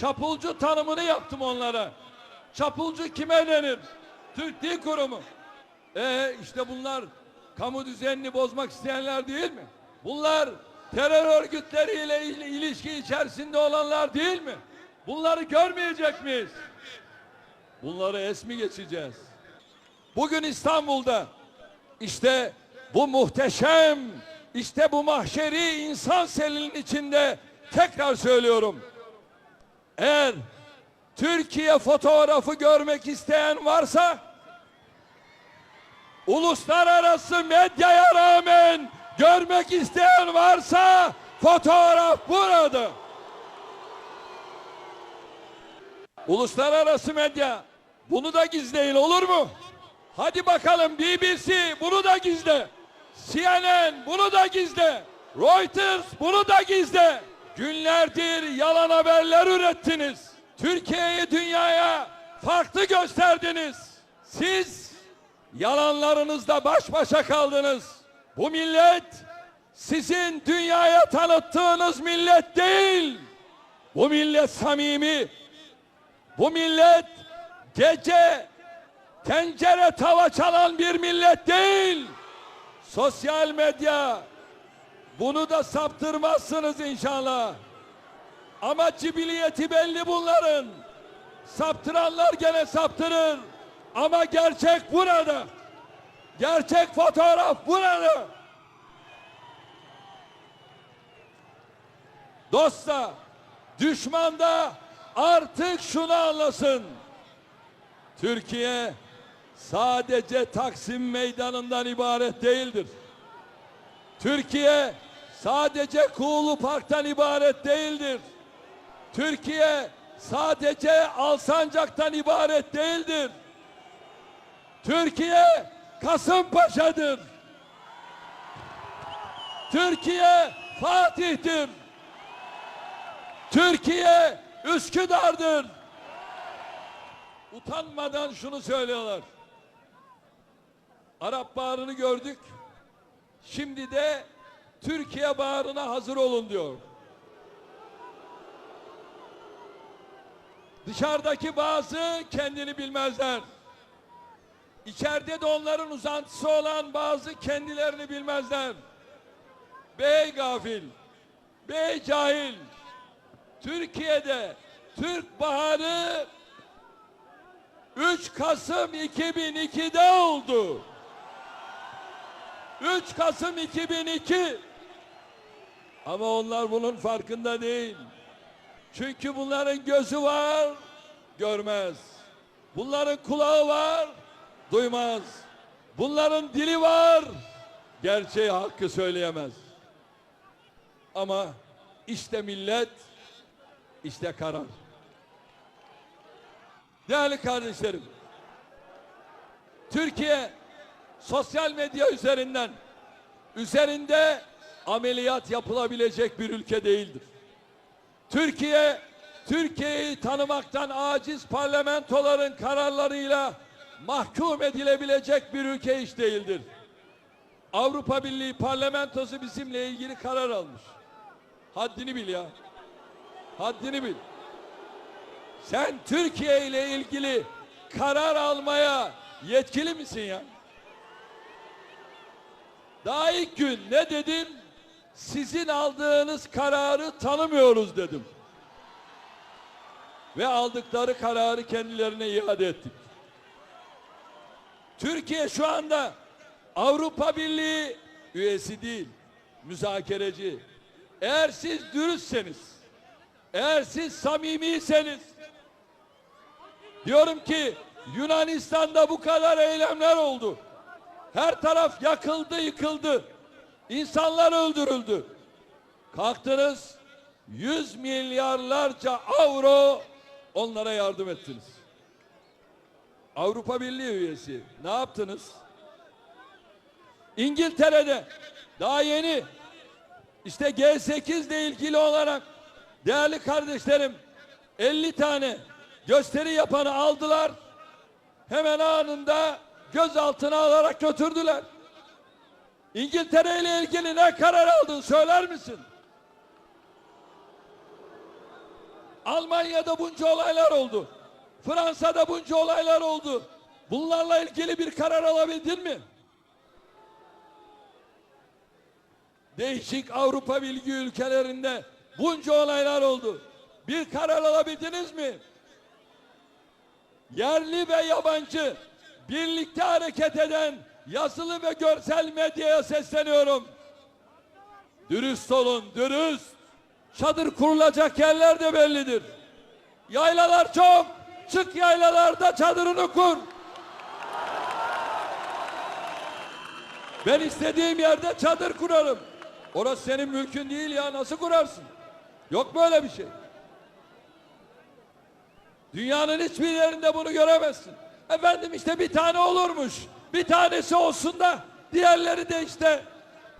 Çapulcu tanımını yaptım onlara. Çapulcu kime denir? Türk Dil Kurumu. E işte bunlar kamu düzenini bozmak isteyenler değil mi? Bunlar terör örgütleriyle il- ilişki içerisinde olanlar değil mi? Bunları görmeyecek miyiz? Bunları es mi geçeceğiz? Bugün İstanbul'da işte bu muhteşem, işte bu mahşeri insan selinin içinde tekrar söylüyorum. Eğer Türkiye fotoğrafı görmek isteyen varsa uluslararası medyaya rağmen görmek isteyen varsa fotoğraf burada. Uluslararası medya bunu da gizleyin olur mu? Hadi bakalım BBC bunu da gizle. CNN bunu da gizle. Reuters bunu da gizle. Günlerdir yalan haberler ürettiniz. Türkiye'yi dünyaya farklı gösterdiniz. Siz yalanlarınızla baş başa kaldınız. Bu millet sizin dünyaya tanıttığınız millet değil. Bu millet samimi. Bu millet gece tencere tava çalan bir millet değil. Sosyal medya bunu da saptırmazsınız inşallah. Ama cibiliyeti belli bunların. Saptıranlar gene saptırır. Ama gerçek burada. Gerçek fotoğraf burada. Dosta, düşmanda artık şunu anlasın. Türkiye sadece Taksim Meydanı'ndan ibaret değildir. Türkiye sadece Kuğulu Park'tan ibaret değildir. Türkiye sadece Alsancak'tan ibaret değildir. Türkiye Kasımpaşa'dır. Türkiye Fatih'tir. Türkiye Üsküdar'dır. Utanmadan şunu söylüyorlar. Arap Baharı'nı gördük. Şimdi de Türkiye Baharı'na hazır olun diyor. Dışarıdaki bazı kendini bilmezler. İçeride de onların uzantısı olan bazı kendilerini bilmezler. Bey gafil, bey cahil. Türkiye'de Türk Baharı 3 Kasım 2002'de oldu. 3 Kasım 2002. Ama onlar bunun farkında değil. Çünkü bunların gözü var, görmez. Bunların kulağı var, duymaz. Bunların dili var, gerçeği hakkı söyleyemez. Ama işte millet, işte karar. Değerli kardeşlerim, Türkiye sosyal medya üzerinden üzerinde ameliyat yapılabilecek bir ülke değildir. Türkiye Türkiye'yi tanımaktan aciz parlamentoların kararlarıyla mahkum edilebilecek bir ülke hiç değildir. Avrupa Birliği parlamentosu bizimle ilgili karar almış. Haddini bil ya. Haddini bil. Sen Türkiye ile ilgili karar almaya yetkili misin ya? Daha ilk gün ne dedim? Sizin aldığınız kararı tanımıyoruz dedim. Ve aldıkları kararı kendilerine iade ettik. Türkiye şu anda Avrupa Birliği üyesi değil, müzakereci. Eğer siz dürüstseniz, eğer siz samimiyseniz, diyorum ki Yunanistan'da bu kadar eylemler oldu. Her taraf yakıldı, yıkıldı. İnsanlar öldürüldü. Kalktınız 100 milyarlarca avro onlara yardım ettiniz. Avrupa Birliği üyesi. Ne yaptınız? İngiltere'de daha yeni işte G8 ile ilgili olarak değerli kardeşlerim 50 tane gösteri yapanı aldılar. Hemen anında gözaltına alarak götürdüler. İngiltere ile ilgili ne karar aldın söyler misin? Almanya'da bunca olaylar oldu. Fransa'da bunca olaylar oldu. Bunlarla ilgili bir karar alabildin mi? Değişik Avrupa Bilgi ülkelerinde bunca olaylar oldu. Bir karar alabildiniz mi? Yerli ve yabancı birlikte hareket eden yazılı ve görsel medyaya sesleniyorum. Dürüst olun, dürüst. Çadır kurulacak yerler de bellidir. Yaylalar çok. Çık yaylalarda çadırını kur. Ben istediğim yerde çadır kurarım. Orası senin mülkün değil ya nasıl kurarsın? Yok böyle bir şey. Dünyanın hiçbir yerinde bunu göremezsin. Efendim işte bir tane olurmuş. Bir tanesi olsun da diğerleri de işte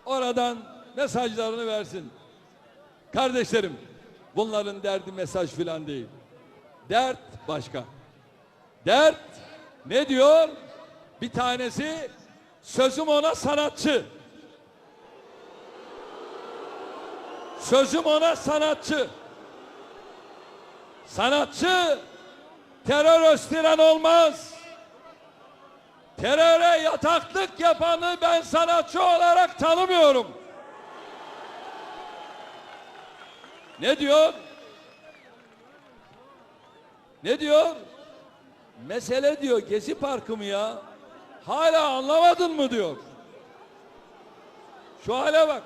oradan mesajlarını versin. Kardeşlerim bunların derdi mesaj filan değil. Dert başka. Dert ne diyor? Bir tanesi sözüm ona sanatçı. Sözüm ona sanatçı. Sanatçı terör östüren olmaz. Teröre yataklık yapanı ben sanatçı olarak tanımıyorum. Ne diyor? Ne diyor? Mesele diyor Gezi Parkı mı ya? Hala anlamadın mı diyor. Şu hale bak.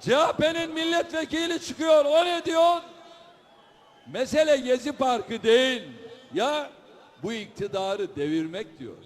CHP'nin milletvekili çıkıyor. O ne diyor? Mesele Gezi Parkı değil. Ya bu iktidarı devirmek diyor.